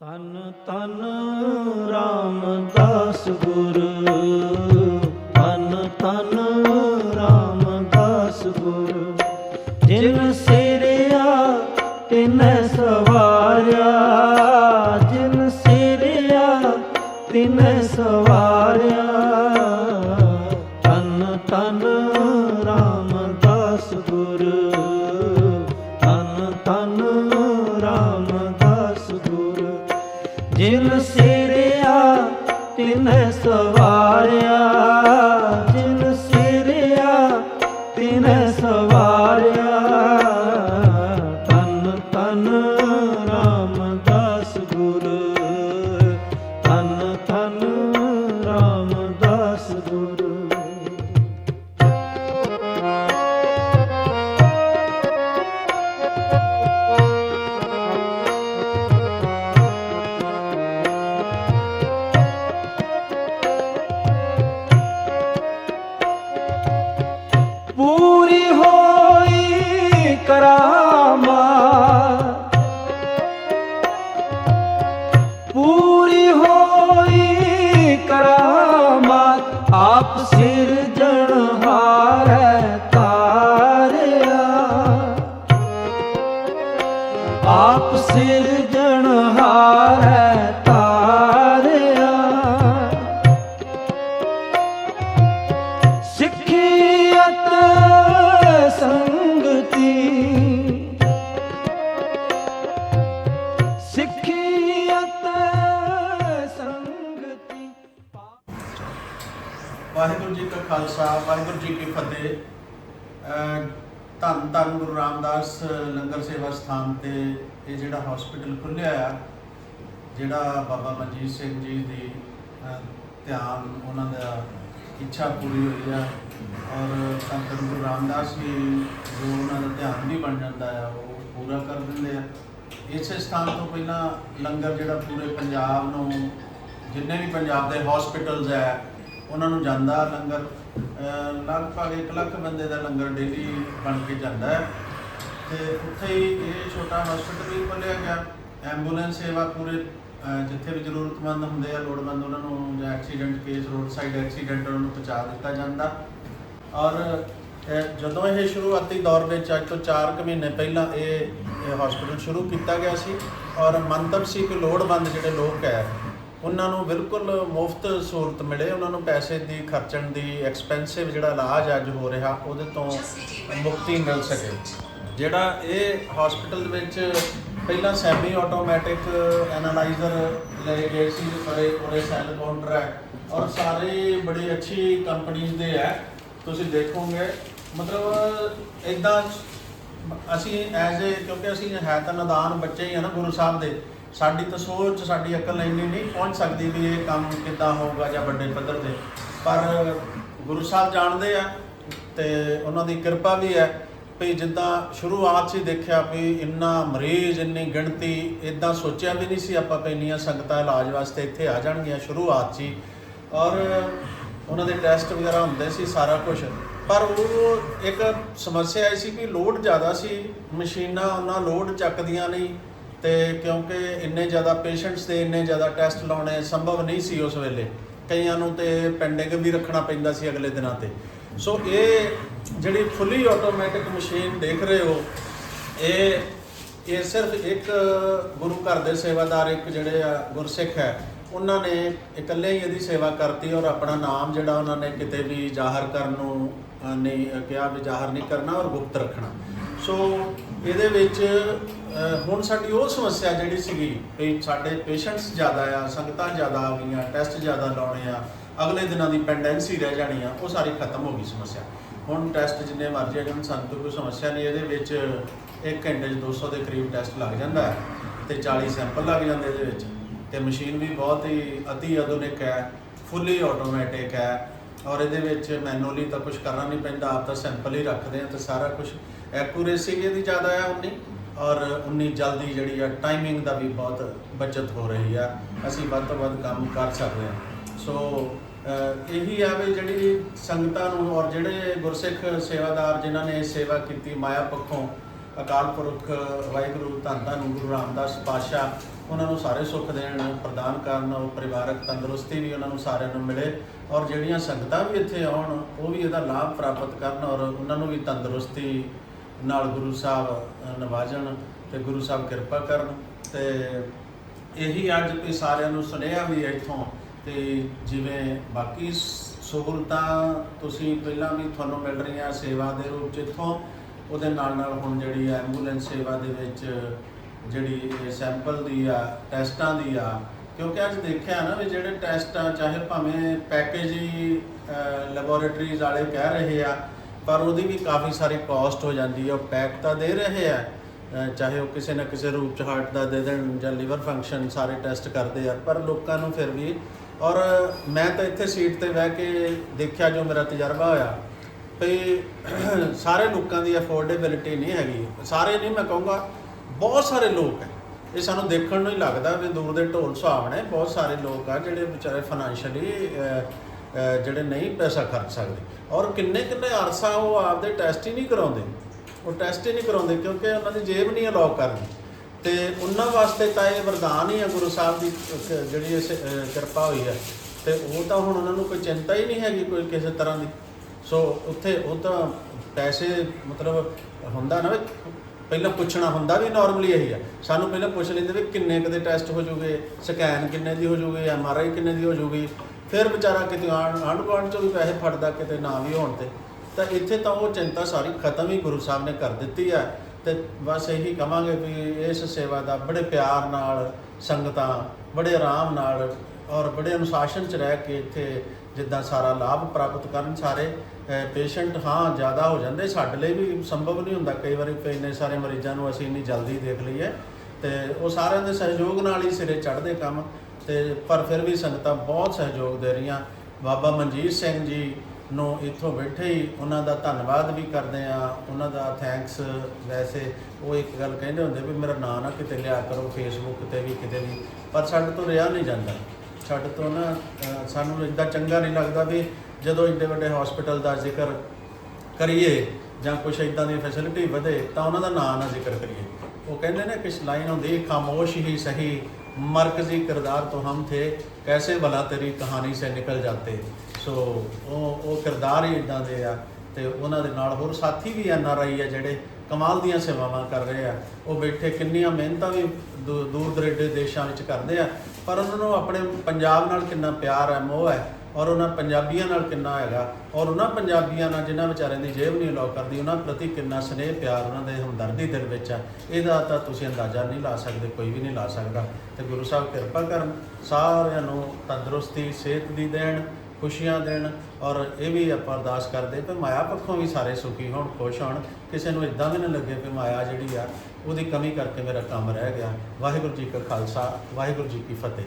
ਤਨ ਤਨ ਰਾਮਦਾਸ ਗੁਰ ਤਨ ਤਨ ਰਾਮਦਾਸ ਗੁਰ ਜਿਨ ਸਿਰਿਆ ਜਿਨ ਸਿਰਿਆ ਤਿਨ ਸਵਾਰਿਆ। ਵਾਹਿਗੁਰੂ ਜੀ ਕਾ ਖਾਲਸਾ, ਵਾਹਿਗੁਰੂ ਜੀ ਕੀ ਫਤਿਹ। ਧੰਨ ਧੰਨ ਗੁਰੂ ਰਾਮਦਾਸ ਲੰਗਰ ਸੇਵਾ ਸਥਾਨ ਤੇ ਇਹ ਜਿਹੜਾ ਹਸਪੀਟਲ ਖੁੱਲਿਆ ਆ, ਜਿਹੜਾ ਬਾਬਾ ਮਨਜੀਤ ਸਿੰਘ ਜੀ ਦੀ ਧਿਆਨ, ਉਹਨਾਂ ਦਾ ਇੱਛਾ ਪੂਰੀ ਹੋਈ ਆ। ਔਰ ਧੰਨ ਧੰਨ ਗੁਰੂ ਰਾਮਦਾਸ ਜੀ ਜੋ ਉਹਨਾਂ ਦਾ ਧਿਆਨ ਵੀ ਬਣ ਜਾਂਦਾ ਆ, ਉਹ ਪੂਰਾ ਕਰ ਦਿੰਦੇ ਆ। ਇਸੇ ਸਥਾਨ ਤੋਂ ਪਹਿਲਾਂ ਲੰਗਰ ਜਿਹੜਾ ਪੂਰੇ ਪੰਜਾਬ ਨੂੰ, ਜਿੰਨੇ ਵੀ ਪੰਜਾਬ ਦੇ ਹਸਪੀਟਲਸ ਹੈ ਉਹਨਾਂ ਨੂੰ ਜਾਂਦਾ ਲੰਗਰ ਲਗਭਗ 1 ਲੱਖ ਬੰਦੇ ਦਾ ਲੰਗਰ ਡੇਲੀ ਬਣ ਕੇ ਜਾਂਦਾ ਹੈ। ਤੇ ਉੱਥੇ ਹੀ ਇਹ ਛੋਟਾ ਹਸਪੀਟਲ ਵੀ ਖੋਲ੍ਹਿਆ ਗਿਆ। ਐਂਬੂਲੈਂਸ ਸੇਵਾ ਪੂਰੇ ਜਿੱਥੇ ਵੀ ਜ਼ਰੂਰਤਮੰਦ ਹੁੰਦੇ ਆ, ਲੋੜਵੰਦ ਉਹਨਾਂ ਨੂੰ ਜਾਂ accident case road side accident ਉਹਨਾਂ ਨੂੰ ਪਹੁੰਚਾ ਦਿੱਤਾ ਜਾਂਦਾ। ਔਰ ਜਦੋਂ ਇਹ ਸ਼ੁਰੂਆਤੀ ਦੌਰ ਵਿੱਚ ਅੱਜ ਤੋਂ 4 ਕੁ ਮਹੀਨੇ ਪਹਿਲਾਂ ਇਹ ਹਸਪੀਟਲ ਸ਼ੁਰੂ ਕੀਤਾ ਗਿਆ ਸੀ। ਔਰ ਮੰਤਵ ਸੀ ਕਿ ਲੋੜਵੰਦ ਜਿਹੜੇ ਲੋਕ ਹੈ ਉਹਨਾਂ ਨੂੰ ਬਿਲਕੁਲ ਮੁਫਤ ਸਹੂਲਤ ਮਿਲੇ, ਉਹਨਾਂ ਨੂੰ ਪੈਸੇ ਦੀ, ਖਰਚਣ ਦੀ ਐਕਸਪੈਂਸਿਵ ਜਿਹੜਾ ਇਲਾਜ ਅੱਜ ਹੋ ਰਿਹਾ, ਉਹਦੇ ਤੋਂ ਮੁਕਤੀ ਮਿਲ ਸਕੇ। ਜਿਹੜਾ ਇਹ ਹਸਪੀਟਲ ਦੇ ਵਿੱਚ ਪਹਿਲਾਂ ਸੈਮੀ ਆਟੋਮੈਟਿਕ ਐਨਾਲਾਈਜ਼ਰ ਲਏ ਗਏ ਸੀ ਬੜੇ ਬੜੇ ਸੈੱਲ ਕਾਊਂਟਰ ਹੈ, ਔਰ ਸਾਰੇ ਬੜੀ ਅੱਛੀ ਕੰਪਨੀਆਂ ਦੇ ਹੈ। ਤੁਸੀਂ ਦੇਖੋਗੇ, ਮਤਲਬ ਇਦਾਂ ਅਸੀਂ ਐਜ਼ ਏ ਕਿਉਂਕਿ ਅਸੀਂ ਹੈ ਤਾਂ ਨਦਾਨ ਬੱਚੇ ਹੀ ਆ ਨਾ ਗੁਰੂ ਸਾਹਿਬ ਦੇ ਸਾਡੀ ਤਾਂ ਸੋਚ, ਸਾਡੀ ਅਕਲ ਇੰਨੀ ਨਹੀਂ ਪਹੁੰਚ ਸਕਦੀ ਵੀ ਇਹ ਕੰਮ ਕਿੱਦਾਂ ਹੋਊਗਾ ਜਾਂ ਵੱਡੇ ਪੱਧਰ ਤੇ। ਪਰ ਗੁਰੂ ਸਾਹਿਬ ਜਾਣਦੇ ਆ ਤੇ ਉਹਨਾਂ ਦੀ ਕਿਰਪਾ ਵੀ ਹੈ ਵੀ ਜਿੱਦਾਂ ਸ਼ੁਰੂਆਤ 'ਚ ਹੀ ਦੇਖਿਆ ਵੀ ਇੰਨਾ ਮਰੀਜ਼, ਇੰਨੀ ਗਿਣਤੀ ਇਦਾਂ ਸੋਚਿਆ ਵੀ ਨਹੀਂ ਸੀ ਆਪਾਂ ਵੀ ਇੰਨੀਆਂ ਸੰਗਤਾਂ ਇਲਾਜ ਵਾਸਤੇ ਇੱਥੇ ਆ ਜਾਣਗੀਆਂ ਸ਼ੁਰੂਆਤ 'ਚ ਹੀ। ਔਰ ਉਹਨਾਂ ਦੇ ਟੈਸਟ ਵਗੈਰਾ ਹੁੰਦੇ ਸੀ ਸਾਰਾ ਕੁਝ ਪਰ ਉਹ ਇੱਕ ਸਮੱਸਿਆ ਆਈ ਸੀ ਕਿ ਲੋਡ ਜ਼ਿਆਦਾ ਸੀ, ਮਸ਼ੀਨਾਂ ਉਹਨਾਂ ਲੋਡ ਚੱਕਦੀਆਂ ਨਹੀਂ। ਤੇ ਕਿਉਂਕਿ ਇੰਨੇ ਜ਼ਿਆਦਾ ਪੇਸ਼ੈਂਟਸ ਦੇ ਇੰਨੇ ਜ਼ਿਆਦਾ ਟੈਸਟ ਲਾਉਣੇ ਸੰਭਵ ਨਹੀਂ ਸੀ ਉਸ ਵੇਲੇ। ਕਈਆਂ ਨੂੰ ਤੇ ਪੈਂਡਿੰਗ ਵੀ ਰੱਖਣਾ ਪੈਂਦਾ ਸੀ ਅਗਲੇ ਦਿਨਾਂ ਤੇ। ਸੋ ਇਹ ਜਿਹੜੀ ਫੁੱਲੀ ਆਟੋਮੈਟਿਕ ਮਸ਼ੀਨ ਦੇਖ ਰਹੇ ਹੋ, ਇਹ ਇਹ ਸਿਰਫ ਇੱਕ ਗੁਰੂ ਘਰ ਦੇ ਸੇਵਾਦਾਰ, ਇੱਕ ਜਿਹੜੇ ਆ ਗੁਰਸਿੱਖ ਹੈ, ਉਹਨਾਂ ਨੇ ਇਕੱਲੇ ਹੀ ਇਹਦੀ ਸੇਵਾ ਕਰਤੀ ਔਰ ਆਪਣਾ ਨਾਮ ਜਿਹੜਾ ਉਹਨਾਂ ਨੇ ਕਿਤੇ ਵੀ ਜ਼ਾਹਰ ਕਰਨ ਨੂੰ ਨਹੀਂ, ਕਿਹਾ ਵੀ ਜ਼ਾਹਰ ਨਹੀਂ ਕਰਨਾ ਔਰ ਗੁਪਤ ਰੱਖਣਾ। ਸੋ ਇਹਦੇ ਵਿੱਚ ਹੁਣ ਸਾਡੀ ਉਹ ਸਮੱਸਿਆ ਜਿਹੜੀ ਸੀਗੀ ਵੀ ਸਾਡੇ ਪੇਸ਼ੈਂਟਸ ਜ਼ਿਆਦਾ ਆ, ਸੰਗਤਾਂ ਜ਼ਿਆਦਾ ਆ ਗਈਆਂ ਟੈਸਟ ਜ਼ਿਆਦਾ ਲਾਉਣੇ ਆ, ਅਗਲੇ ਦਿਨਾਂ ਦੀ ਪੈਂਡੈਂਸੀ ਰਹਿ ਜਾਣੀ ਆ, ਉਹ ਸਾਰੀ ਖਤਮ ਹੋ ਗਈ ਸਮੱਸਿਆ। ਹੁਣ ਟੈਸਟ ਜਿੰਨੇ ਮਰਜ਼ੀ ਅਗਰ ਸਾਨੂੰ ਤੋਂ ਕੋਈ ਸਮੱਸਿਆ ਨਹੀਂ, ਇਹਦੇ ਵਿੱਚ 1 ਘੰਟੇ 'ਚ 200 ਦੇ ਕਰੀਬ ਟੈਸਟ ਲੱਗ ਜਾਂਦਾ ਹੈ ਤੇ 40 ਸੈਂਪਲ ਲੱਗ ਜਾਂਦੇ ਇਹਦੇ ਵਿੱਚ। ਤੇ ਮਸ਼ੀਨ ਵੀ ਬਹੁਤ ਹੀ ਅਤੀ ਆਧੁਨਿਕ ਹੈ ਫੁੱਲੀ ਆਟੋਮੈਟਿਕ ਹੈ ਔਰ ਇਹਦੇ ਵਿੱਚ ਮੈਨੂਅਲੀ ਤਾਂ ਕੁਝ ਕਰਨਾ ਨਹੀਂ ਪੈਂਦਾ, ਆਪ ਤਾਂ ਸੈਂਪਲ ਹੀ ਰੱਖਦੇ ਆ ਤੇ ਸਾਰਾ ਕੁਝ ਐਕੂਰੇਸੀ ਵੀ ਇਹਦੀ ਜ਼ਿਆਦਾ ਆ ਉਨੀ, ਔਰ ਉਨੀ ਜਲਦੀ ਜਿਹੜੀ ਆ ਟਾਈਮਿੰਗ ਦਾ ਵੀ ਬਹੁਤ ਬਚਤ ਹੋ ਰਹੀ ਆ। ਅਸੀਂ ਵੱਧ ਤੋਂ ਵੱਧ ਕੰਮ ਕਰ ਸਕਦੇ ਹਾਂ ਸੋ ਇਹੀ ਆ ਵੀ ਜਿਹੜੀ ਸੰਗਤਾਂ ਨੂੰ ਔਰ ਜਿਹੜੇ ਗੁਰਸਿੱਖ ਸੇਵਾਦਾਰ ਜਿਨ੍ਹਾਂ ਨੇ ਸੇਵਾ ਕੀਤੀ, ਮਾਇਆ ਪੱਖੋਂ ਅਕਾਲ ਪੁਰਖ ਵਾਹਿਗੁਰੂ ਧੰਨ ਧੰਨ ਗੁਰੂ ਰਾਮਦਾਸ ਪਾਤਸ਼ਾਹ ਉਹਨਾਂ ਨੂੰ ਸਾਰੇ ਸੁੱਖ ਦੇਣ ਪ੍ਰਦਾਨ ਕਰਨ ਉਹ ਪਰਿਵਾਰਕ ਤੰਦਰੁਸਤੀ ਵੀ ਉਹਨਾਂ ਨੂੰ ਸਾਰਿਆਂ ਨੂੰ ਮਿਲੇ ਔਰ ਜਿਹੜੀਆਂ ਸੰਗਤਾਂ ਵੀ ਇੱਥੇ ਆਉਣ ਉਹ ਵੀ ਇਹਦਾ ਲਾਭ ਪ੍ਰਾਪਤ ਕਰਨ ਔਰ ਉਹਨਾਂ ਨੂੰ ਵੀ ਤੰਦਰੁਸਤੀ ਨਾਲ ਗੁਰੂ ਸਾਹਿਬ ਅ, ਨਵਾਜਣ ਤੇ ਗੁਰੂ ਸਾਹਿਬ ਕਿਰਪਾ ਕਰਨ ਤੇ ਇਹੀ ਅੱਜ ਵੀ ਸਾਰਿਆਂ ਨੂੰ ਸੁਨੇਹਾ ਵੀ ਹੈ ਇੱਥੋਂ ਤੇ ਜਿਵੇਂ ਬਾਕੀ ਸਹੂਲਤਾਂ ਤੁਸੀਂ ਪਹਿਲਾਂ ਵੀ ਤੁਹਾਨੂੰ ਮਿਲ ਰਹੀਆਂ ਸੇਵਾ ਦੇ ਰੂਪ ਚ ਇੱਥੋਂ ਉਹਦੇ ਨਾਲ ਨਾਲ ਹੁਣ ਜਿਹੜੀ ਐਂਬੂਲੈਂਸ ਸੇਵਾ ਦੇ ਵਿੱਚ ਜਿਹੜੀ ਸੈਂਪਲ ਦੀ ਆ, ਟੈਸਟਾਂ ਦੀ ਆ, ਕਿਉਂਕਿ ਅੱਜ ਦੇਖਿਆ ਨਾ ਵੀ ਜਿਹੜੇ ਟੈਸਟ ਆ, ਚਾਹੇ ਭਾਵੇਂ ਪੈਕੇਜ ਹੀ ਲੈਬੋਰੇਟਰੀਜ਼ ਵਾਲੇ ਕਹਿ ਰਹੇ ਆ, ਪਰ ਉਹਦੀ ਵੀ ਕਾਫੀ ਸਾਰੀ ਕਾਸਟ ਹੋ ਜਾਂਦੀ ਆ, ਉਹ ਪੈਕ ਤਾਂ ਦੇ ਰਹੇ ਆ ਚਾਹੇ ਉਹ ਕਿਸੇ ਨਾ ਕਿਸੇ ਰੂਪ ਚ ਹਾਰਟ ਦਾ ਦੇ ਦੇਣ ਜਾਂ ਲਿਵਰ ਫੰਕਸ਼ਨ ਸਾਰੇ ਟੈਸਟ ਕਰਦੇ ਆ, ਪਰ ਲੋਕਾਂ ਨੂੰ ਫਿਰ ਵੀ, ਔਰ ਮੈਂ ਤਾਂ ਇੱਥੇ ਸੀਟ ਤੇ ਬਹਿ ਕੇ ਦੇਖਿਆ ਜੋ ਮੇਰਾ ਤਜਰਬਾ ਹੋਇਆ, ਵੀ ਸਾਰੇ ਲੋਕਾਂ ਦੀ ਅਫੋਰਡੇਬਿਲਟੀ ਨਹੀਂ ਹੈਗੀ। ਸਾਰੇ ਨਹੀਂ, ਮੈਂ ਕਹੂੰਗਾ ਬਹੁਤ ਸਾਰੇ ਲੋਕ ਹੈ। ਇਹ ਸਾਨੂੰ ਦੇਖਣ ਨੂੰ ਹੀ ਲੱਗਦਾ ਵੀ ਦੂਰ ਦੇ ਢੋਲ ਸੁਹਾਵਣੇ ਨੇ ਬਹੁਤ ਸਾਰੇ ਲੋਕ ਆ ਜਿਹੜੇ ਵਿਚਾਰੇ ਫਾਈਨੈਂਸ਼ੀਅਲੀ ਜਿਹੜੇ ਨਹੀਂ ਪੈਸਾ ਖਰਚ ਸਕਦੇ। ਔਰ ਕਿੰਨੇ ਕਿੰਨੇ ਅਰਸਾ ਉਹ ਆਪਦੇ ਟੈਸਟ ਹੀ ਨਹੀਂ ਕਰਾਉਂਦੇ। ਉਹ ਟੈਸਟ ਹੀ ਨਹੀਂ ਕਰਾਉਂਦੇ ਕਿਉਂਕਿ ਉਹਨਾਂ ਦੀ ਜੇਬ ਨਹੀਂ ਅਲਾਉ ਕਰਦੀ। ਤੇ ਉਹਨਾਂ ਵਾਸਤੇ ਤਾਂ ਇਹ ਵਰਦਾਨ ਹੀ ਹੈ ਗੁਰੂ ਸਾਹਿਬ ਦੀ ਜਿਹੜੀ ਇਸ, ਅਹ, ਕਿਰਪਾ ਹੋਈ ਹੈ। ਤੇ ਉਹ ਤਾਂ ਹੁਣ ਉਹਨਾਂ ਨੂੰ ਕੋਈ ਚਿੰਤਾ ਹੀ ਨਹੀਂ ਹੈਗੀ ਕੋਈ ਕਿਸੇ ਤਰ੍ਹਾਂ ਦੀ। ਸੋ ਉੱਥੇ ਉਹ ਤਾਂ ਪੈਸੇ ਮਤਲਬ ਹੁੰਦਾ ਨਾ ਵੀ ਪਹਿਲਾਂ ਪੁੱਛਣਾ ਹੁੰਦਾ ਵੀ ਨਾਰਮਲੀ ਇਹੀ ਆ। ਸਾਨੂੰ ਪਹਿਲਾਂ ਪੁੱਛ ਲੈਂਦੇ ਵੀ ਕਿੰਨੇ ਕਦੇ ਟੈਸਟ ਹੋ ਜੂਗੇ ਸਕੈਨ ਕਿੰਨੇ ਦੀ ਹੋ ਜੂਗੀ ਐਮ ਆਰ ਆਈ ਕਿੰਨੇ ਦੀ ਹੋ ਜੂਗੀ। ਫਿਰ ਵਿਚਾਰਾ ਕਿਤੇ ਆਂਢ ਆਂਢ ਗੁਆਂਢ ਚੋਂ ਵੀ ਪੈਸੇ ਫੜਦਾ, ਕਿਤੇ ਨਾ ਵੀ ਹੋਣ ਤੇ। ਤਾਂ ਇੱਥੇ ਤਾਂ ਉਹ ਚਿੰਤਾ ਸਾਰੀ ਖਤਮ ਹੀ ਗੁਰੂ ਸਾਹਿਬ ਨੇ ਕਰ ਦਿੱਤੀ ਆ। ਤੇ ਬਸ ਇਹੀ ਕਵਾਂਗੇ ਵੀ ਇਸ ਸੇਵਾ ਦਾ ਬੜੇ ਪਿਆਰ ਨਾਲ, ਸੰਗਤਾਂ ਬੜੇ ਆਰਾਮ ਨਾਲ ਔਰ ਬੜੇ ਅਨੁਸ਼ਾਸਨ ਚ ਰਹਿ ਕੇ ਇੱਥੇ ਜਿੱਦਾਂ ਸਾਰਾ ਲਾਭ ਪ੍ਰਾਪਤ ਕਰਨ ਸਾਰੇ। ਪੇਸ਼ੈਂਟ ਹਾਂ, ਜ਼ਿਆਦਾ ਹੋ ਜਾਂਦੇ ਸਾਡੇ ਲਈ ਵੀ ਸੰਭਵ ਨਹੀਂ ਹੁੰਦਾ। ਕਈ ਵਾਰੀ ਇੰਨੇ ਸਾਰੇ ਮਰੀਜ਼ਾਂ ਨੂੰ ਅਸੀਂ ਇੰਨੀ ਜਲਦੀ ਦੇਖ ਲਈਏ। ਤੇ ਉਹ ਸਾਰਿਆਂ ਦੇ ਸਹਿਯੋਗ ਨਾਲ ਹੀ ਸਿਰੇ ਚੜ੍ਹਦੇ ਕੰਮ। ਤੇ ਪਰ ਫਿਰ ਵੀ ਸੰਗਤਾਂ ਬਹੁਤ ਸਹਿਯੋਗ ਦੇ ਰਹੀਆਂ। ਬਾਬਾ ਮਨਜੀਤ ਸਿੰਘ ਜੀ ਨੂੰ ਇੱਥੋਂ ਬੈਠੇ ਹੀ ਉਹਨਾਂ ਦਾ ਧੰਨਵਾਦ ਵੀ ਕਰਦੇ ਆ ਉਹਨਾਂ ਦਾ ਥੈਂਕਸ ਵੈਸੇ ਉਹ ਇੱਕ ਗੱਲ ਕਹਿੰਦੇ ਹੁੰਦੇ ਵੀ ਮੇਰਾ ਨਾਂ ਨਾ ਕਿਤੇ ਲਿਆ ਕਰੋ ਫੇਸਬੁੱਕ ਤੇ ਵੀ ਕਿਤੇ ਵੀ। ਪਰ ਸਾਡੇ ਤੋਂ ਰਿਹਾ ਨਹੀਂ ਜਾਂਦਾ। ਸਾਡੇ ਤੋਂ ਨਾ ਸਾਨੂੰ ਇਦਾਂ ਚੰਗਾ ਨਹੀਂ ਲੱਗਦਾ ਵੀ ਜਦੋਂ ਇੰਨੇ ਵੱਡੇ ਹਸਪੀਟਲ ਦਾ ਜ਼ਿਕਰ ਕਰੀਏ ਜਾਂ ਕੁਝ ਇਦਾਂ ਦੀ ਫੈਸਿਲਿਟੀ ਵਧੇ ਤਾਂ ਉਹਨਾਂ ਦਾ ਨਾਂ ਨਾ ਜ਼ਿਕਰ ਕਰੀਏ। ਉਹ ਕਹਿੰਦੇ ਨੇ ਕਿ ਲਾਈਨ ਹੁੰਦੀ, ਖਾਮੋਸ਼ ਹੀ ਸਹੀ, ਮਰਕਜ਼ੀ ਕਿਰਦਾਰ ਤੋਂ ਹਮ ਥੇ, ਕੈਸੇ ਭਲਾ ਤੇਰੀ ਕਹਾਣੀ ਸੇ ਨਿਕਲ ਜਾਤੇ? ਸੋ ਉਹ ਉਹ ਕਿਰਦਾਰ ਹੀ ਇਦਾਂ ਦੇ ਆ ਤੇ ਉਹਨਾਂ ਦੇ ਨਾਲ ਹੋਰ ਸਾਥੀ ਵੀ ਐਨ ਆਰ ਆਈ ਆ ਜਿਹੜੇ ਕਮਾਲ ਦੀਆਂ ਸੇਵਾਵਾਂ ਕਰ ਰਹੇ ਆ। ਉਹ ਬੈਠੇ ਕਿੰਨੀਆਂ ਮਿਹਨਤਾਂ ਵੀ ਦੂਰ ਦਰੇਡੇ ਦੇਸ਼ਾਂ ਵਿੱਚ ਕਰਦੇ ਆ ਪਰ ਉਹਨਾਂ ਨੂੰ ਆਪਣੇ ਪੰਜਾਬ ਨਾਲ ਕਿੰਨਾ ਪਿਆਰ ਹੈ, ਮੋਹ ਹੈ ਔਰ ਉਹਨਾਂ ਪੰਜਾਬੀਆਂ ਨਾਲ ਕਿੰਨਾ ਹੈਗਾ ਔਰ ਉਹਨਾਂ ਪੰਜਾਬੀਆਂ ਨਾਲ ਜਿਨ੍ਹਾਂ ਵਿਚਾਰਿਆਂ ਦੀ ਜੇਬ ਨਹੀਂ ਅਲਾਉ ਕਰਦੀ, ਉਹਨਾਂ ਪ੍ਰਤੀ ਕਿੰਨਾ ਸਨੇਹ ਪਿਆਰ ਉਹਨਾਂ ਦੇ ਹਮਦਰਦੀ ਦਿਲ ਵਿੱਚ ਆ ਇਹਦਾ ਤਾਂ ਤੁਸੀਂ ਅੰਦਾਜ਼ਾ ਨਹੀਂ ਲਾ ਸਕਦੇ, ਕੋਈ ਵੀ ਨਹੀਂ ਲਾ ਸਕਦਾ। ਤੇ ਗੁਰੂ ਸਾਹਿਬ ਕਿਰਪਾ ਕਰਨ, ਸਾਰਿਆਂ ਨੂੰ ਤੰਦਰੁਸਤੀ, ਸਿਹਤ ਦੀ ਦੇਣ, ਖੁਸ਼ੀਆਂ ਦੇਣ ਔਰ ਇਹ ਵੀ ਆਪਾਂ ਅਰਦਾਸ ਕਰਦੇ ਕਿ ਮਾਇਆ ਪੱਖੋਂ ਵੀ ਸਾਰੇ ਸੁਖੀ ਹੋਣ, ਖੁਸ਼ ਹੋਣ। ਕਿਸੇ ਨੂੰ ਇਦਾਂ ਵੀ ਨਾ ਲੱਗੇ ਕਿ ਮਾਇਆ ਜਿਹੜੀ ਆ ਉਹਦੀ ਕਮੀ ਕਰਕੇ ਮੇਰਾ ਕੰਮ ਰਹਿ ਗਿਆ। ਵਾਹਿਗੁਰੂ ਜੀ ਕਾ ਖਾਲਸਾ, ਵਾਹਿਗੁਰੂ ਜੀ ਕੀ ਫਤਿਹ।